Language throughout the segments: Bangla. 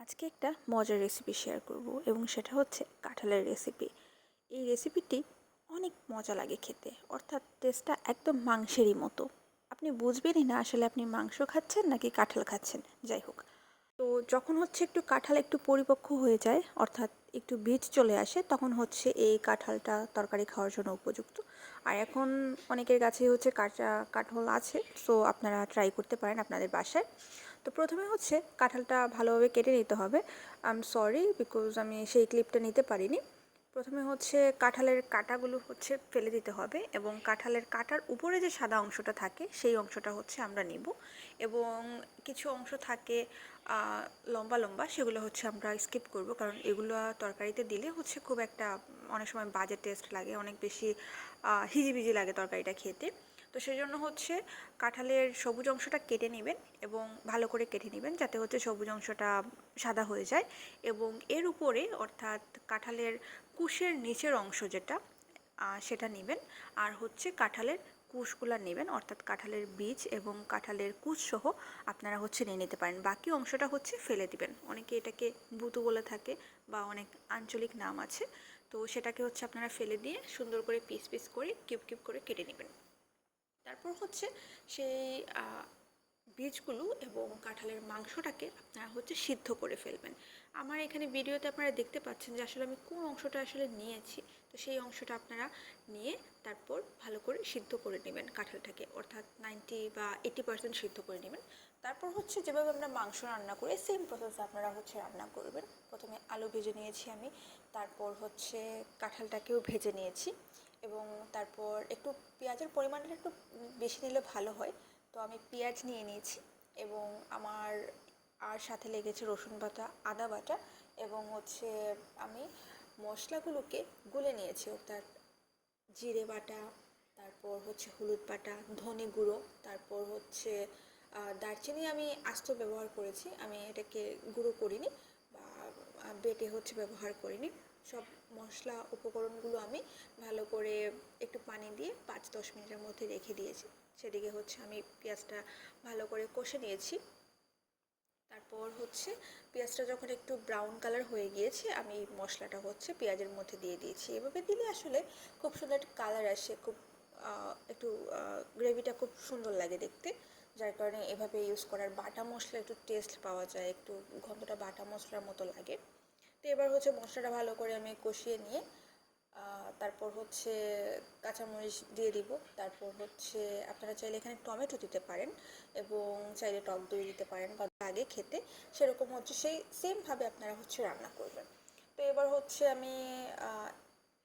আজকে একটা মজার রেসিপি শেয়ার করব এবং সেটা হচ্ছে কাঁঠালের রেসিপি এই রেসিপিটি অনেক মজা লাগে খেতে, অর্থাৎ টেস্টটা একদম মাংসেরই মতো। আপনি বুঝবেনই না আসলে আপনি মাংস খাচ্ছেন নাকি কাঁঠাল খাচ্ছেন, যাই হোক। তো যখন হচ্ছে একটু কাঁঠাল একটু পরিপক্ক হয়ে যায়, অর্থাৎ একটু বীজ চলে আসে, তখন হচ্ছে এই কাঁঠালটা তরকারি খাওয়ার জন্য উপযুক্ত। আর এখন অনেকের কাছেই হচ্ছে কাঁচা কাঁঠাল আছে সো আপনারা ট্রাই করতে পারেন আপনাদের বাসায়। তো প্রথমে হচ্ছে কাঁঠালটা ভালোভাবে কেটে নিতে হবে। আই এম সরি বিকজ আমি সেই ক্লিপটা নিতে পারিনি। প্রথমে হচ্ছে কাঁঠালের কাঁটাগুলো হচ্ছে ফেলে দিতে হবে এবং কাঁঠালের কাঁটার উপরে যে সাদা অংশটা থাকে, সেই অংশটা হচ্ছে আমরা নিব। এবং কিছু অংশ থাকে লম্বা লম্বা, সেগুলো হচ্ছে আমরা স্কিপ করব। কারণ এগুলো তরকারিতে দিলে হচ্ছে খুব একটা, অনেক সময় বাজে টেস্ট লাগে, অনেক বেশি হিজিবিজি লাগে তরকারিটা খেতে। তো সেই জন্য হচ্ছে কাঁঠালের সবুজ অংশটা কেটে নেবেন এবং ভালো করে কেটে নেবেন যাতে হচ্ছে সবুজ অংশটা সাদা হয়ে যায়। এবং এর উপরে অর্থাৎ কাঁঠালের কুশের নিচের অংশ যেটা সেটা নেবেন। আর হচ্ছে কাঁঠালের কুশগুলা নেবেন, অর্থাৎ কাঁঠালের বীজ এবং কাঁঠালের কুচসহ আপনারা হচ্ছে নিয়ে নিতে পারেন। বাকি অংশটা হচ্ছে ফেলে দিবেন। অনেকে এটাকে বুতু বলে থাকে বা অনেক আঞ্চলিক নাম আছে। তো সেটাকে হচ্ছে আপনারা ফেলে দিয়ে সুন্দর করে পিস পিস করে কিউব কিউব করে কেটে নেবেন। তারপর হচ্ছে সেই বীজগুলো এবং কাঁঠালের মাংসটাকে আপনারা হচ্ছে সিদ্ধ করে ফেলবেন। আমার এখানে ভিডিওতে আপনারা দেখতে পাচ্ছেন যে আসলে আমি কোন অংশটা আসলে নিয়েছি। তো সেই অংশটা আপনারা নিয়ে তারপর ভালো করে সিদ্ধ করে নেবেন কাঁঠালটাকে, অর্থাৎ নাইনটি বা এইটি পার্সেন্ট সিদ্ধ করে নেবেন। তারপর হচ্ছে যেভাবে আমরা মাংস রান্না করি সেম প্রসেস আপনারা হচ্ছে রান্না করবেন। প্রথমে আলু ভেজে নিয়েছি আমি, তারপর হচ্ছে কাঁঠালটাকেও ভেজে নিয়েছি এবং তারপর একটু পেঁয়াজের পরিমাণটা একটু বেশি নিলে ভালো হয়। তো আমি পেঁয়াজ নিয়ে নিয়েছি এবং আমার আর সাথে লেগেছে রসুন বাটা, আদা বাটা এবং হচ্ছে আমি মশলাগুলোকে গুলে নিয়েছি। অর্থাৎ জিরে বাটা, তারপর হচ্ছে হলুদ বাটা, ধনে গুঁড়ো, তারপর হচ্ছে দারচিনি আমি আস্ত ব্যবহার করেছি। আমি এটাকে গুঁড়ো করিনি বা বেটে হচ্ছে ব্যবহার করিনি। সব মশলা উপকরণগুলো আমি ভালো করে একটু পানি দিয়ে পাঁচ দশ মিনিটের মধ্যে রেখে দিয়েছি। সেদিকে হচ্ছে আমি পেঁয়াজটা ভালো করে কষে নিয়েছি। তারপর হচ্ছে পেঁয়াজটা যখন একটু ব্রাউন কালার হয়ে গিয়েছে, আমি মশলাটা হচ্ছে পেঁয়াজের মধ্যে দিয়ে দিয়েছি। এভাবে দিলে আসলে খুব সুন্দর একটা কালার আসে, খুব একটু গ্রেভিটা খুব সুন্দর লাগে দেখতে। যার কারণে এভাবে ইউজ করার বাটা মশলা একটু টেস্ট পাওয়া যায়, একটু গন্ধটা বাটা মশলার মতো লাগে। তো এবার হচ্ছে মশলাটা ভালো করে আমি কষিয়ে নিয়ে তারপর হচ্ছে কাঁচামরিচ দিয়ে দিব। তারপর হচ্ছে আপনারা চাইলে এখানে টমেটো দিতে পারেন এবং চাইলে টক দই দিতে পারেন বা আগে খেতে। সেরকম হচ্ছে, সেই সেমভাবে আপনারা হচ্ছে রান্না করবেন। তো এবার হচ্ছে আমি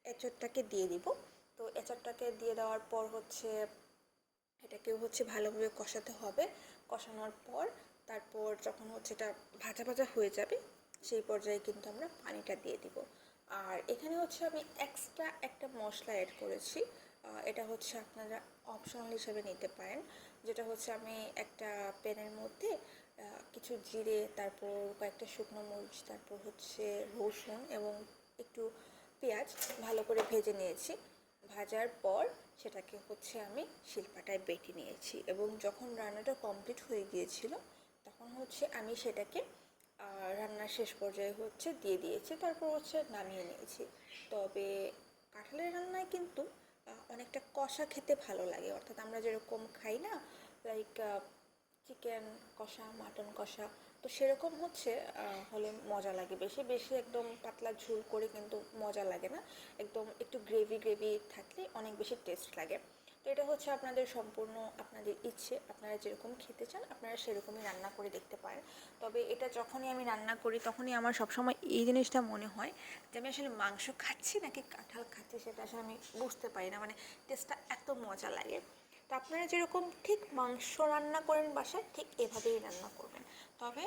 এঁচড়টাকে দিয়ে দিব। তো এঁচড়টাকে দিয়ে দেওয়ার পর হচ্ছে এটাকেও হচ্ছে ভালোভাবে কষাতে হবে। কষানোর পর তারপর যখন হচ্ছে এটা ভাজা ভাজা হয়ে যাবে, সেই পর্যায়ে কিন্তু আমরা পানিটা দিয়ে দিব। আর এখানে হচ্ছে আমি এক্সট্রা একটা মশলা অ্যাড করেছি। এটা হচ্ছে আপনারা অপশনাল হিসেবে নিতে পারেন। যেটা হচ্ছে আমি একটা প্যানের মধ্যে কিছু জিরে, তারপর কয়েকটা শুকনো মরিচ, তারপর হচ্ছে রসুন এবং একটু পেঁয়াজ ভালো করে ভেজে নিয়েছি। ভাজার পর সেটাকে হচ্ছে আমি শিলপাটায় বেটে নিয়েছি এবং যখন রান্নাটা কমপ্লিট হয়ে গিয়েছিল, তখন হচ্ছে আমি সেটাকে রান্নার শেষ পর্যায়ে হচ্ছে দিয়ে দিয়েছি, তারপর হচ্ছে নামিয়ে নিয়েছি। তবে কাঁঠালের রান্নায় কিন্তু অনেকটা কষা খেতে ভালো লাগে। অর্থাৎ আমরা যেরকম খাই না লাইক চিকেন কষা মাটন কষা, তো সেরকম হচ্ছে হলে মজা লাগে বেশি। বেশি একদম পাতলা ঝুল করে কিন্তু মজা লাগে না। একদম একটু গ্রেভি গ্রেভি থাকলে অনেক বেশি টেস্ট লাগে। এটা হচ্ছে আপনাদের সম্পূর্ণ আপনাদের ইচ্ছে। আপনারা যেরকম খেতে চান, আপনারা সেরকমই রান্না করে দেখতে পারেন। তবে এটা যখনই আমি রান্না করি, তখনই আমার সবসময় এই জিনিসটা মনে হয় যে আমি আসলে মাংস খাচ্ছি নাকি কাঁঠাল খাচ্ছি সেটা আসলে আমি বুঝতে পারি না। মানে টেস্টটা এত মজা লাগে। তো আপনারা যেরকম ঠিক মাংস রান্না করেন বাসায়, ঠিক এভাবেই রান্না করবেন। তবে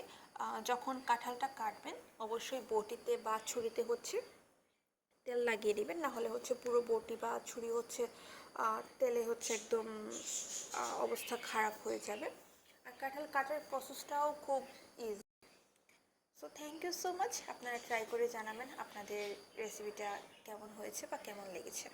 যখন কাঁঠালটা কাটবেন, অবশ্যই বটিতে বা ছুরিতে হচ্ছে তেল লাগিয়ে দিবেন। না হলে হচ্ছে পুরো বটি বা ছুরি হচ্ছে তেলে হচ্ছে একদম অবস্থা খারাপ হয়ে যাবে। আর কাঁঠাল কাটার প্রসেসটাও খুব easy so thank you so much আপনারা ট্রাই করে জানাবেন আপনাদের রেসিপিটা কেমন হয়েছে বা কেমন লেগেছে।